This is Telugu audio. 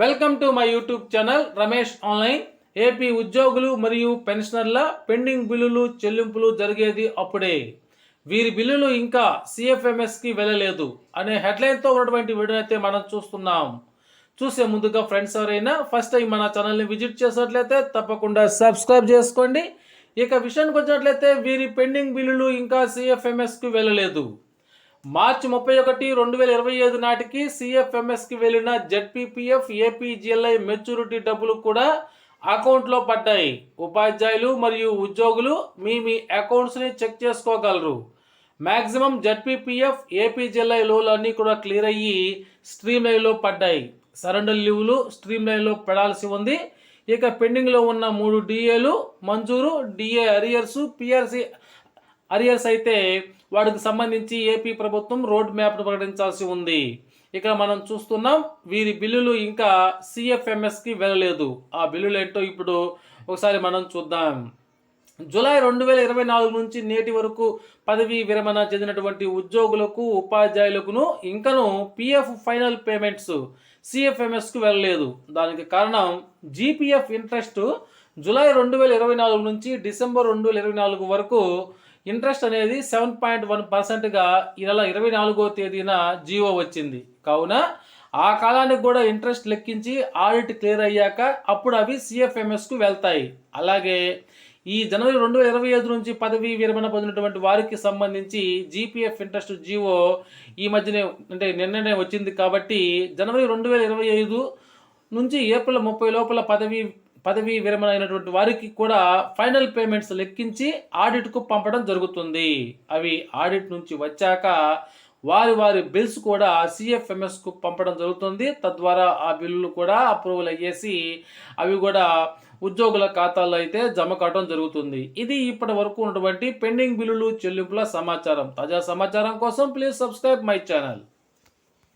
Welcome to my YouTube channel Ramesh online AP ఉద్యోగులు మరియు పెన్షనర్ల పెండింగ్ బిల్లులు చెల్లింపులు జరిగేది అప్పుడే. వీరి బిల్లులు ఇంకా సిఎఫ్ఎంఎస్కి వెళ్ళలేదు అనే హెడ్లైన్తో ఉన్నటువంటి వీడియో అయితే మనం చూస్తున్నాం. చూసే ముందుగా ఫ్రెండ్స్ ఎవరైనా ఫస్ట్ టైం మన ఛానల్ని విజిట్ చేసినట్లయితే తప్పకుండా సబ్స్క్రైబ్ చేసుకోండి. ఇక విషయానికి వచ్చినట్లయితే వీరి పెండింగ్ బిల్లులు ఇంకా సిఎఫ్ఎంఎస్కి వెళ్ళలేదు. మార్చి ముప్పై ఒకటి రెండు వేల ఇరవై ఐదు నాటికి సిఎఫ్ఎంఎస్కి వెళ్ళిన జెడ్పీపీఎఫ్ ఏపీజీఎల్ఐ మెచ్యూరిటీ డబ్బులు కూడా అకౌంట్లో పడ్డాయి. ఉపాధ్యాయులు మరియు ఉద్యోగులు మీ మీ అకౌంట్స్ని చెక్ చేసుకోగలరు. మ్యాక్సిమం జెడ్పీపీఎఫ్ ఏపీజీఎల్ఐ లోలు అన్నీ కూడా క్లియర్ అయ్యి స్ట్రీమ్ లైన్లో పడ్డాయి. సరెండర్ లీవ్లు స్ట్రీమ్ లైన్లో పడాల్సి ఉంది. ఇక పెండింగ్లో ఉన్న మూడు డిఏలు మంజూరు డిఏ అరియర్సు పిఆర్సి అరియర్స్ అయితే వాటికి సంబంధించి ఏపీ ప్రభుత్వం రోడ్ మ్యాప్ను ప్రకటించాల్సి ఉంది. ఇక మనం చూస్తున్నాం వీరి బిల్లులు ఇంకా సిఎఫ్ఎంఎస్కి వెళ్ళలేదు. ఆ బిల్లులు ఏంటో ఇప్పుడు ఒకసారి మనం చూద్దాం. జూలై రెండు వేల ఇరవై నాలుగు నుంచి నేటి వరకు పదవీ విరమణ చెందినటువంటి ఉద్యోగులకు ఉపాధ్యాయులకును ఇంకను పిఎఫ్ ఫైనల్ పేమెంట్స్ సిఎఫ్ఎంఎస్కు వెళ్ళలేదు. దానికి కారణం జీపీఎఫ్ ఇంట్రెస్ట్ జూలై రెండు వేల ఇరవై నాలుగు నుంచి డిసెంబర్ రెండు వేల ఇరవై నాలుగు వరకు ఇంట్రెస్ట్ అనేది సెవెన్ పాయింట్ వన్ పర్సెంట్గా ఈ నెల ఇరవై నాలుగో తేదీన జీవో వచ్చింది. కావున ఆ కాలానికి కూడా ఇంట్రెస్ట్ లెక్కించి ఆడిట్ క్లియర్ అయ్యాక అప్పుడు అవి సిఎఫ్ఎంఎస్కు వెళ్తాయి. అలాగే ఈ జనవరి రెండు వేల ఇరవై ఐదు నుంచి పదవీ విరమణ పొందినటువంటి వారికి సంబంధించి జీపీఎఫ్ ఇంట్రెస్ట్ జీవో ఈ మధ్యనే అంటే నిన్ననే వచ్చింది కాబట్టి జనవరి రెండు వేల ఇరవై ఐదు నుంచి ఏప్రిల్ ముప్పై లోపల పదవి పదవీ విరమణ అయినటువంటి వారికి కూడా ఫైనల్ పేమెంట్స్ లెక్కించి ఆడిట్కు పంపడం జరుగుతుంది. అవి ఆడిట్ నుంచి వచ్చాక వారి వారి బిల్స్ కూడా సిఎఫ్ఎంఎస్కు పంపడం జరుగుతుంది. తద్వారా ఆ బిల్లులు కూడా అప్రూవల్ అయ్యేసి అవి కూడా ఉద్యోగుల ఖాతాల్లో అయితే జమ కావడం జరుగుతుంది. ఇది ఇప్పటి వరకు ఉన్నటువంటి పెండింగ్ బిల్లులు చెల్లింపుల సమాచారం. తాజా సమాచారం కోసం ప్లీజ్ సబ్స్క్రైబ్ మై ఛానల్.